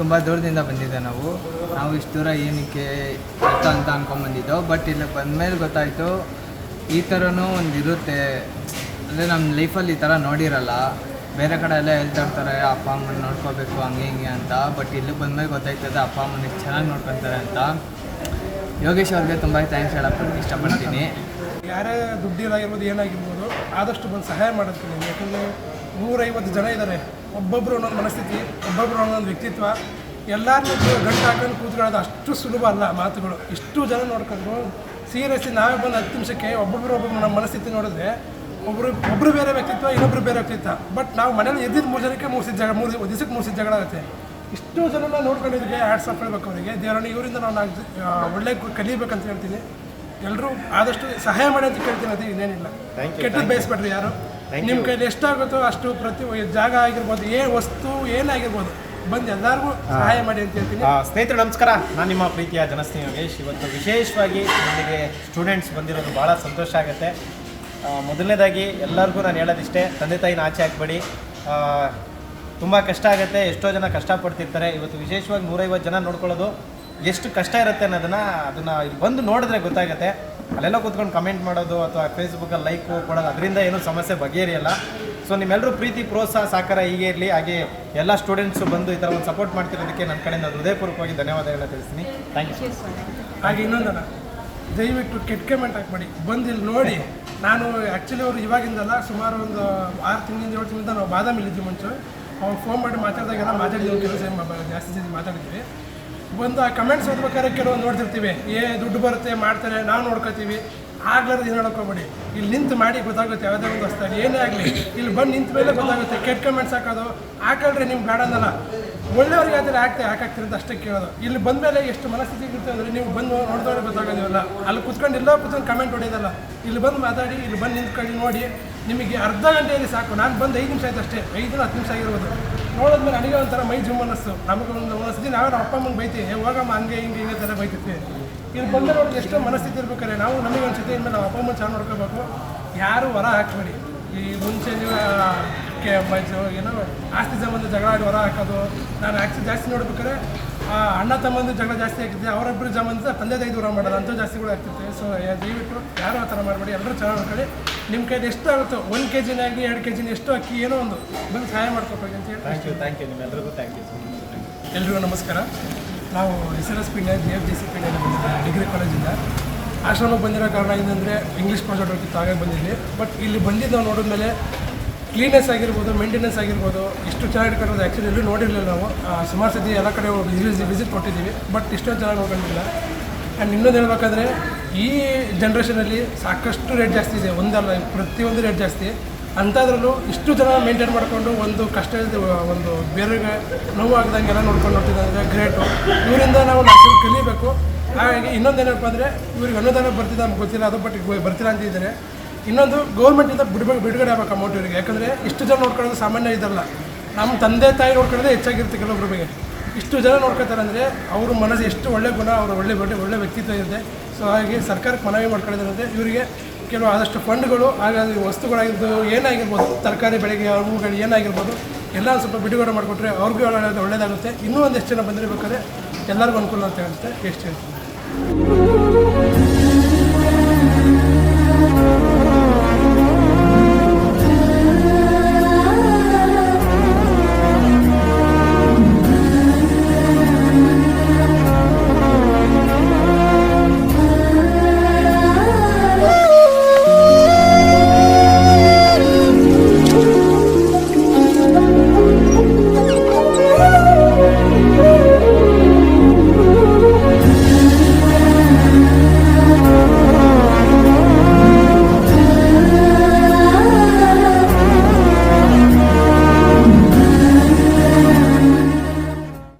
ತುಂಬ ದೂರದಿಂದ ಬಂದಿದ್ದೆ ನಾವು. ನಾವು ಇಷ್ಟು ದೂರ ಏನಕ್ಕೆ ಅಂತ ಅಂತ ಅಂದ್ಕೊಂಬಂದಿದ್ದೋ ಬಟ್ ಇಲ್ಲಿ ಬಂದಮೇಲೆ ಗೊತ್ತಾಯಿತು, ಈ ಥರನೂ ಒಂದು ಇರುತ್ತೆ. ಅಂದರೆ ನಮ್ಮ ಲೈಫಲ್ಲಿ ಈ ಥರ ನೋಡಿರಲ್ಲ. ಬೇರೆ ಕಡೆ ಎಲ್ಲ ಹೇಳ್ತಾ ಇರ್ತಾರೆ, ಅಪ್ಪ, ಅಮ್ಮನ ನೋಡ್ಕೋಬೇಕು, ಹಂಗೆ, ಹಿಂಗೆ ಅಂತ. ಬಟ್ ಇಲ್ಲಿ ಬಂದಮೇಲೆ ಗೊತ್ತಾಯ್ತದೆ ಅಪ್ಪ, ಅಮ್ಮನ ಚೆನ್ನಾಗಿ ನೋಡ್ಕೊತಾರೆ ಅಂತ. ಯೋಗೇಶ್ ಅವ್ರಿಗೆ ತುಂಬ ಥ್ಯಾಂಕ್ಸ್ ಹೇಳಕ್ಕೆ ಇಷ್ಟಪಡ್ತೀನಿ. ಯಾರೇ ದುಡ್ಡಿಲಾಗಿರ್ಬೋದು ಏನಾಗಿರ್ಬೋದು, ಆದಷ್ಟು ಬಂದು ಸಹಾಯ ಮಾಡೋದಕ್ಕೆ ಯಾಕಂದರೆ ನೂರೈವತ್ತು ಜನ ಇದ್ದಾರೆ ಒಬ್ಬೊಬ್ಬರು ಒಂದೊಂದು ಮನಸ್ಥಿತಿ ಒಬ್ಬೊಬ್ಬರು ಒಂದೊಂದು ವ್ಯಕ್ತಿತ್ವ ಎಲ್ಲರನ್ನೂ ಗಂಟು ಹಾಕೊಂಡು ಕೂತ್ಕೊಳ್ಳೋದು ಅಷ್ಟು ಸುಲಭ ಅಲ್ಲ ಮಾತುಗಳು. ಇಷ್ಟು ಜನ ನೋಡ್ಕೊಂಡು ಸೀರಿಯಸ್ಲಿ ನಾವೇ ಬಂದು ಹತ್ತು ನಿಮಿಷಕ್ಕೆ ಒಬ್ಬೊಬ್ಬರು ಒಬ್ಬೊಬ್ಬರು ನಮ್ಮ ಮನಸ್ಥಿತಿ ನೋಡಿದ್ರೆ ಒಬ್ಬರು ಒಬ್ಬರು ಬೇರೆ ವ್ಯಕ್ತಿತ್ವ ಇನ್ನೊಬ್ಬರು ಬೇರೆ ವ್ಯಕ್ತಿತ್ವ. ಬಟ್ ನಾವು ಮನೇಲಿ ಎದ್ದಿದ್ದು ಮೂರು ಜನಕ್ಕೆ ಮೂರು ಜಗಳ ಮೂರು ದಿವಸಕ್ಕೆ ಮೂರು ಜಗಳ ಆಗುತ್ತೆ. ಇಷ್ಟು ಜನನ ನೋಡ್ಕೊಂಡಿದ್ದಕ್ಕೆ ಆ್ಯಡ್ಸ್ ಆಫ್ ಹೇಳ್ಬೇಕು ಅವರಿಗೆ. ದೇವರನ್ನ ಇವರಿಂದ ನಾವು ನಾಲ್ಕು ಒಳ್ಳೆ ಕಲಿಬೇಕಂತ ಹೇಳ್ತೀನಿ. ಎಲ್ಲರೂ ಆದಷ್ಟು ಸಹಾಯ ಮಾಡಿ ಅಂತ ಕೇಳ್ತೀನಿ ಅದು ಇನ್ನೇನಿಲ್ಲ. ಕೆಟ್ಟದ್ದು ಬಯಸ್ಬೇಡ್ರಿ ಯಾರು. ನಿಮ್ಮ ಕೈಲಿ ಎಷ್ಟಾಗುತ್ತೋ ಅಷ್ಟು ಪ್ರತಿ ಜಾಗ ಆಗಿರ್ಬೋದು ಏ ವಸ್ತು ಏನಾಗಿರ್ಬೋದು ಬಂದು ಎಲ್ಲರಿಗೂ ಸಹಾಯ ಮಾಡಿ ಅಂತ ಹೇಳ್ತೀನಿ. ಸ್ನೇಹಿತರೆ ನಮಸ್ಕಾರ. ನಾನು ನಿಮ್ಮ ಪ್ರೀತಿಯ ಜನಸ್ನೇಹಿ ಯೋಗೇಶ್. ಇವತ್ತು ವಿಶೇಷವಾಗಿ ನನಗೆ ಸ್ಟೂಡೆಂಟ್ಸ್ ಬಂದಿರೋದು ಭಾಳ ಸಂತೋಷ ಆಗುತ್ತೆ. ಮೊದಲನೇದಾಗಿ ಎಲ್ಲರಿಗೂ ನಾನು ಹೇಳೋದಿಷ್ಟೇ ತಂದೆ ತಾಯಿನ ಆಚೆ ಹಾಕ್ಬೇಡಿ ತುಂಬ ಕಷ್ಟ ಆಗುತ್ತೆ ಎಷ್ಟೋ ಜನ ಕಷ್ಟಪಡ್ತಿರ್ತಾರೆ. ಇವತ್ತು ವಿಶೇಷವಾಗಿ ನೂರೈವತ್ತು ಜನ ನೋಡ್ಕೊಳ್ಳೋದು ಎಷ್ಟು ಕಷ್ಟ ಇರುತ್ತೆ ಅನ್ನೋದನ್ನು ಅದನ್ನು ಇಲ್ಲಿ ಬಂದು ನೋಡಿದ್ರೆ ಗೊತ್ತಾಗುತ್ತೆ. ಅಲ್ಲೆಲ್ಲ ಕೂತ್ಕೊಂಡು ಕಮೆಂಟ್ ಮಾಡೋದು ಅಥವಾ ಫೇಸ್ಬುಕ್ಕಲ್ಲಿ ಲೈಕ್ ಕೊಡೋದು, ಅದರಿಂದ ಏನೂ ಸಮಸ್ಯೆ ಬಗೆಹರಿಯಲ್ಲ. ಸೊ ನಿಮ್ಮೆಲ್ಲರೂ ಪ್ರೀತಿ, ಪ್ರೋತ್ಸಾಹ, ಸಹಕಾರ ಹೀಗೆ ಇರಲಿ. ಹಾಗೆ ಎಲ್ಲ ಸ್ಟೂಡೆಂಟ್ಸು ಬಂದು ಈ ಥರ ಒಂದು ಸಪೋರ್ಟ್ ಮಾಡ್ತಿರೋದಕ್ಕೆ ನನ್ನ ಕಡೆಯಿಂದ ಹೃದಯಪೂರ್ವಕವಾಗಿ ಧನ್ಯವಾದಗಳನ್ನ ತಿಳಿಸ್ತೀನಿ. ಥ್ಯಾಂಕ್ ಯು ಹಾಗೆ ಇನ್ನೊಂದಲ್ಲ ದಯವಿಟ್ಟು ಕೆಟ್ಟ ಕಮೆಂಟ್ ಹಾಕ್ಬೇಡಿ. ಬಂದು ಇಲ್ಲಿ ನೋಡಿ, ನಾನು ಆ್ಯಕ್ಚುಲಿ ಅವರು ಇವಾಗಿಂದಲ್ಲ ಸುಮಾರು ಒಂದು ಆರು ತಿಂಗಳಿಂದ ಏಳು ತಿಂಗಳಿಂದ ನಾವು ಬಾದಾಮಿ ಇಲ್ಲಿದ್ದೀವಿ ಮುಂಚೆ. ಅವ್ರು ಫೋನ್ ಮಾಡಿ ಮಾತಾಡಿದಾಗೆಲ್ಲ ಮಾತಾಡಿದ್ದೀವಿ ಕೆಲಸ ಜಾಸ್ತಿ ಜನ ಮಾತಾಡಿದ್ವಿ ಬಂದು ಕಮೆಂಟ್ಸ್ ಓದ್ಬೇಕಾದ್ರೆ ಕೆಲವೊಂದು ನೋಡ್ತಿರ್ತೀವಿ. ಏ, ದುಡ್ಡು ಬರುತ್ತೆ, ಮಾಡ್ತಾರೆ ನಾವು ನೋಡ್ಕೋತೀವಿ. ಆಗ್ಲಾರ್ದು ಏನು ಹೇಳ್ಕೊಬೇಡಿ ಇಲ್ಲಿ ನಿಂತು ಮಾಡಿ ಗೊತ್ತಾಗುತ್ತೆ, ಯಾವುದೇ ಒಂದು ಹೊಸ್ದಾಗಿ ಏನೇ ಆಗಲಿ. ಇಲ್ಲಿ ಬಂದು ನಿಂತ ಮೇಲೆ ಗೊತ್ತಾಗುತ್ತೆ, ಕೆಟ್ಟ ಕಮೆಂಟ್ಸ್ ಹಾಕೋದು. ಹಾಕಲ್ರಿ ನಿಮ್ಗೆ ಬೇಡ ಅನ್ನಲ್ಲ. ಒಳ್ಳೆಯವ್ರಿಗೆ ಆದರೆ ಆಗ್ತದೆ ಹಾಕಾಗ್ತೀರಿ ಅಂತ ಅಷ್ಟೇ ಕೇಳೋದು. ಇಲ್ಲಿ ಬಂದ ಮೇಲೆ ಎಷ್ಟು ಮನಸ್ಥಿತಿ ಇರುತ್ತೆ ಅಂದರೆ ನೀವು ಬಂದು ನೋಡಿದವ್ರೆ ಗೊತ್ತಾಗೋದಿಲ್ಲ ಅಲ್ಲಿ ಕುತ್ಕೊಂಡು ಎಲ್ಲ ಕುತ್ಕೊಂಡು ಕಮೆಂಟ್ ಹೊಡೆಯೋದಲ್ಲ. ಇಲ್ಲಿ ಬಂದು ಮಾತಾಡಿ, ಇಲ್ಲಿ ಬಂದು ನಿಂತ್ಕೊಂಡು ನೋಡಿ. ನಿಮಗೆ ಅರ್ಧ ಗಂಟೆಯಲ್ಲಿ ಸಾಕು. ನಾನು ಬಂದು ಐದು ನಿಮಿಷ ಆಯ್ತು ಅಷ್ಟೇ. ಐದು ಹತ್ತು ನಿಮಿಷ ಆಗಿರ್ಬೋದು. ನೋಡಿದ್ಮೇಲೆ ನನಗೆ ಒಂಥರ ಮೈ ಜುಮ್ ಅನ್ನಿಸ್ತು. ನಮಗೆ ಒಂದು ಒಂದ್ಸತಿ ನಾವೇ ನಮ್ಮ ಅಪ್ಪ ಅಮ್ಮಂಗೆ ಬೈತೀವಿ. "ಏ, ಹೋಗಮ್ಮ ಹಂಗೆ ಹಿಂಗೆ ಹಿಂಗೆ ಥರ ಬೈತಿರ್ತೀವಿ ಇಲ್ಲಿ ಬಂದರೆ ನೋಡಿದ್ರೆ ಎಷ್ಟೋ ಮನಸ್ಥಿತಿ ಇರ್ಬೇಕಾದ್ರೆ ನಾವು ನಮಗೆ ಅನ್ಸುತ್ತೆ ಇನ್ಮೇಲೆ ನಾವು ಅಪ್ಪ ಅಮ್ಮ ಚೆನ್ನಾಗಿ ನೋಡ್ಕೋಬೇಕು. ಯಾರು ಹೊರ ಹಾಕ್ಬೇಡಿ. ಈ ಮುಂಚೆ ನೀವು ಕೆ ಮ- ಏನೋ ಆಸ್ತಿ ಸಂಬಂಧ ಜಗಳ ಆಡಿ ಹೊರ ಹಾಕೋದು. ನಾನು ಆಕ್ಸಿ ಜಾಸ್ತಿ ನೋಡ್ಬೇಕಾದ್ರೆ ಆ ಅಣ್ಣ ತಮ್ಮಂದು ಜಗಳ ಜಾಸ್ತಿ ಆಗ್ತಿದೆ ಅವರೊಬ್ಬರು ಸಂಬಂಧ ತಂದೆ ತಾಯಿ ದೂರ ಮಾಡೋದು ಜಾಸ್ತಿ ಕೂಡ ಆಗ್ತಿತ್ತು. ಸೊ ದಯವಿಟ್ಟು ಯಾರು ಆ ಥರ ಮಾಡಬೇಡಿ ಎಲ್ಲರೂ ಚೆನ್ನಾಗಿ ನೋಡ್ಕೊಳ್ಳಿ. ನಿಮ್ಮ ಕೈಲಿ ಎಷ್ಟಾಗುತ್ತೋ ಒಂದು ಕೆ ಜಿನೇ ಆಗಲಿ ಎರಡು ಕೆ ಜಿನ ಎಷ್ಟು ಅಕ್ಕಿ ಏನೋ ಒಂದು ಬಂದು ಸಹಾಯ ಮಾಡ್ಕೋಬೇಕು ಅಂತ ಹೇಳಿ. ಥ್ಯಾಂಕ್ ಯು ಥ್ಯಾಂಕ್ ಯು ನಿಮ್ಮೆಲ್ಲರಿಗೂ ಥ್ಯಾಂಕ್ ಯು ಎಲ್ರಿಗೂ ನಮಸ್ಕಾರ. ನಾವು ಎಸ್ ಎಲ್ ಎಸ್ ಪಿಂಡ ಜಿ ಎಫ್ ಜಿ ಸಿ ಪಿಂಡ ಡಿಗ್ರಿ ಕಾಲೇಜಿಂದ ಆಶ್ರಮಕ್ಕೆ ಬಂದಿರೋ ಕಾರಣ ಏನಂದರೆ ಇಂಗ್ಲೀಷ್ ಪ್ರಾಜೆಕ್ಟ್ ಹೋಗಿತ್ತು ಹಾಗೆ ಬಂದಿದ್ದೀವಿ ಬಟ್ ಇಲ್ಲಿ ಬಂದಿದ್ದು ನಾವು ನೋಡಿದ್ಮೇಲೆ ಕ್ಲೀನೆಸ್ ಆಗಿರ್ಬೋದು ಮೇಂಟೆನೆನ್ಸ್ ಆಗಿರ್ಬೋದು, ಇಷ್ಟು ಚೆನ್ನಾಗಿ ಇಟ್ಕೊಂಡಿರೋದು ಆ್ಯಕ್ಚುಲಿ ಎಲ್ಲೂ ನೋಡಿರಲಿಲ್ಲ ನಾವು. ಸುಮಾರು ಸತಿ ಎಲ್ಲ ಕಡೆ ವಿಸಿಟ್ ಕೊಟ್ಟಿದ್ದೀವಿ ಬಟ್ ಇಷ್ಟೊಂದು ಚೆನ್ನಾಗಿ ನೋಡ್ಕೊಂಡಿಲ್ಲ. ಆ್ಯಂಡ್ ಇನ್ನೊಂದು ಹೇಳ್ಬೇಕಾದ್ರೆ, ಈ ಜನ್ರೇಷನಲ್ಲಿ ಸಾಕಷ್ಟು ರೇಟ್ ಜಾಸ್ತಿ ಇದೆ. ಒಂದಲ್ಲ, ಪ್ರತಿಯೊಂದು ರೇಟ್ ಜಾಸ್ತಿ. ಅಂಥದ್ರಲ್ಲೂ ಇಷ್ಟು ಜನ ಮೇಂಟೈನ್ ಮಾಡಿಕೊಂಡು ಒಂದು ಕಷ್ಟ ಒಂದು ಬೇರೆಗೆ ನೋವು ಆಗ್ದಂಗೆಲ್ಲ ನೋಡ್ಕೊಂಡು ಹೊಟ್ಟಿದ್ದಾರೆ ಗ್ರೇಟು ಇವರಿಂದ ನಾವು ನಾಲ್ಕು ಕಲಿಬೇಕು. ಹಾಗಾಗಿ ಇನ್ನೊಂದೇನಪ್ಪ ಅಂದರೆ, ಇವ್ರಿಗೆ ಅನುದಾನ ಬರ್ತಿದ್ದ ನಮ್ಗೆ ಗೊತ್ತಿಲ್ಲ, ಅದು ಬಟ್ ಬರ್ತಿಲ್ಲ ಅಂತಿದ್ದಾರೆ ಇನ್ನೊಂದು ಗೌರ್ಮೆಂಟಿಂದ ಬಿಡ್ಬೇಕು ಬಿಡುಗಡೆ ಆಗಬೇಕು ಅಮೌಂಟ್ ಇವರಿಗೆ. ಯಾಕಂದರೆ ಇಷ್ಟು ಜನ ನೋಡ್ಕೊಳ್ಳೋದು ಸಾಮಾನ್ಯ ಇದಲ್ಲ. ನಮ್ಮ ತಂದೆ ತಾಯಿ ನೋಡ್ಕೊಳ್ಳೋದೇ ಹೆಚ್ಚಾಗಿರುತ್ತೆ ಕೆಲವೊಬ್ಬರಿಗೆ ಇಷ್ಟು ಜನ ನೋಡ್ಕೊತಾರೆ ಅಂದರೆ ಅವ್ರ ಮನಸ್ಸು ಎಷ್ಟು ಒಳ್ಳೆ ಗುಣ, ಅವ್ರ ಒಳ್ಳೆ ಒಳ್ಳೆ ಒಳ್ಳೆ ವ್ಯಕ್ತಿತ್ವ ಇದೆ ಸೊ ಹಾಗೆ ಸರ್ಕಾರಕ್ಕೆ ಮನವಿ ಮಾಡ್ಕೊಳ್ಳೋದಂದರೆ ಇವರಿಗೆ ಕೆಲವು ಆದಷ್ಟು ಫಂಡ್ಗಳು ಹಾಗಾಗಿ ವಸ್ತುಗಳಾಗಿದ್ದು ಏನಾಗಿರ್ಬೋದು, ತರಕಾರಿ ಬೆಳೆಗೆ ಹೂಗಳು ಏನಾಗಿರ್ಬೋದು ಎಲ್ಲ ಸ್ವಲ್ಪ ಬಿಡುಗಡೆ ಮಾಡಿಕೊಟ್ರೆ ಅವ್ರಿಗೂ ಒಳ್ಳೆಯದು ಒಳ್ಳೆಯದಾಗುತ್ತೆ ಇನ್ನೂ ಒಂದಷ್ಟು ಜನ ಬಂದಿರಬೇಕಾದ್ರೆ ಎಲ್ಲರಿಗೂ ಅನುಕೂಲ ಅಂತ ಹೇಳುತ್ತೆ ಎಷ್ಟು ಹೇಳ್ತೀನಿ.